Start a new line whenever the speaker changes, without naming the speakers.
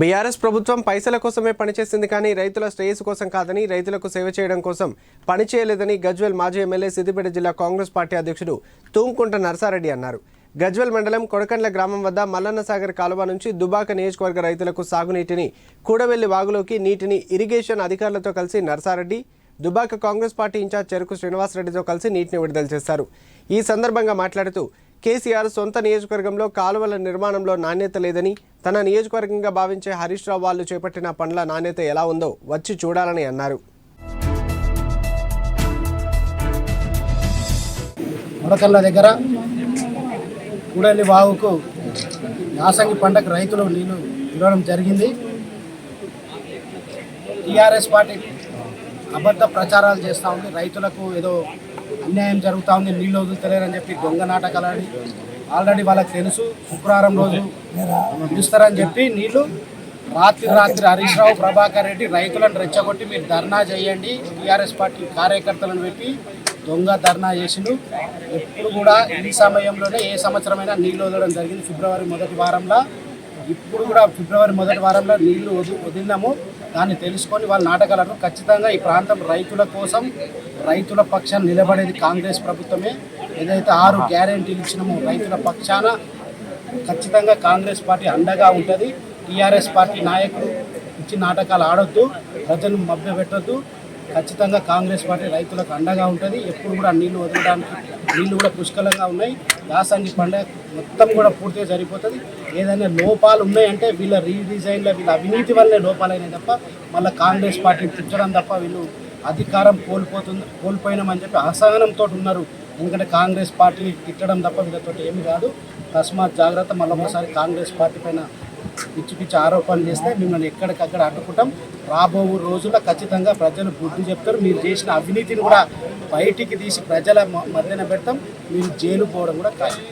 BRS ప్రభుత్వం పైసల కోసమే పనిచేసింది కానీ రైతుల శ్రేయస్సు కోసం కాదని రైతులకు సేవ చేయడం కోసం పనిచేయలేదని గజ్వెల్ మాజీ ఎమ్మెల్యే సిద్దిపేట జిల్లా కాంగ్రెస్ పార్టీ అధ్యక్షుడు తూంకుంట నరసారెడ్డి అన్నారు. గజ్వెల్ మండలం కొడకండ్ల గ్రామం వద్ద మల్లన్న సాగర్ కాలువ నుంచి దుబాక నియోజకవర్గ రైతులకు సాగునీటిని కూడవెల్లి వాగులోకి నీటిని ఇరిగేషన్ అధికారులతో కలిసి నరసారెడ్డి దుబాక కాంగ్రెస్ పార్టీ ఇన్ఛార్జ్ చెరుకు శ్రీనివాసరెడ్డితో కలిసి నీటిని విడుదల చేశారు. ఈ సందర్భంగా మాట్లాడుతూ కేసీఆర్ సొంత నియోజకవర్గంలో కాలువల నిర్మాణంలో నాణ్యత లేదని తన నియోజకవర్గంగా భావించే హరీష్ రావు వాళ్ళు చేపట్టిన పనుల నాణ్యత ఎలా ఉందో వచ్చి చూడాలని అన్నారు.
ముడకల్ల దగ్గర కూడలి వాగుకు యాసంగి పంటకు రైతులు నీళ్ళు ఇవ్వడం జరిగింది. టీఆర్ఎస్ పార్టీ అబద్ధ ప్రచారాలు చేస్తూ ఉంది. రైతులకు ఏదో అన్యాయం జరుగుతూ ఉంది నీళ్ళు వదులుతలేరని చెప్పి దొంగ నాటకాలు ఆడి ఆల్రెడీ వాళ్ళకి తెలుసు శుక్రవారం రోజు పిలుస్తారని చెప్పి నీళ్ళు రాత్రి రాత్రి హరీష్ రావు ప్రభాకర్ రెడ్డి రైతులను రెచ్చగొట్టి మీరు ధర్నా చేయండి టీఆర్ఎస్ పార్టీ కార్యకర్తలను పెట్టి దొంగ ధర్నా చేసిండు. ఎప్పుడు కూడా ఈ సమయంలోనే ఏ సంవత్సరమైనా నీళ్ళు వదలడం జరిగింది ఫిబ్రవరి మొదటి వారంలో. ఇప్పుడు కూడా ఫిబ్రవరి మొదటి వారంలో నీళ్ళు వదిలినాము. దాన్ని తెలుసుకొని వాళ్ళ నాటకాలను ఖచ్చితంగా ఈ ప్రాంతం రైతుల కోసం రైతుల పక్షాన నిలబడేది కాంగ్రెస్ ప్రభుత్వమే. ఏదైతే ఆరు గ్యారెంటీలు ఇచ్చినామో రైతుల పక్షాన ఖచ్చితంగా కాంగ్రెస్ పార్టీ అండగా ఉంటుంది. టీఆర్ఎస్ పార్టీ నాయకులు ఇచ్చి నాటకాలు ఆడొద్దు ప్రజలు మభ్యపెట్టొద్దు. ఖచ్చితంగా కాంగ్రెస్ పార్టీ రైతులకు అండగా ఉంటుంది. ఎప్పుడు కూడా నీళ్ళు వదలడానికి నీళ్ళు కూడా పుష్కలంగా ఉన్నాయి. యాసంగి పండుగ మొత్తం కూడా పూర్తిగా సరిపోతుంది. ఏదైనా లోపాలు ఉన్నాయంటే వీళ్ళ రీడిజైన్లో వీళ్ళ అవినీతి వల్లే లోపాలైనాయి తప్ప మళ్ళీ కాంగ్రెస్ పార్టీ తిట్టడం తప్ప వీళ్ళు అధికారం కోల్పోతుంది కోల్పోయినామని చెప్పి అసహనంతో ఉన్నారు. ఎందుకంటే కాంగ్రెస్ పార్టీని తిట్టడం తప్ప వీళ్ళతో ఏమి కాదు. తస్మాత్ జాగ్రత్త మళ్ళీ ఒకసారి కాంగ్రెస్ పార్టీ పైన పిచ్చి పిచ్చి ఆరోపణలు చేస్తే మిమ్మల్ని ఎక్కడికక్కడ అడ్డుకుంటాం. రాబో రోజుల్లో ఖచ్చితంగా ప్రజలు బుద్ధి చెప్తారు. మీరు చేసిన అవినీతిని కూడా బయటికి తీసి ప్రజల మధ్యన పెడతాం. మీరు జైలు పోవడం కూడా ఖాయం.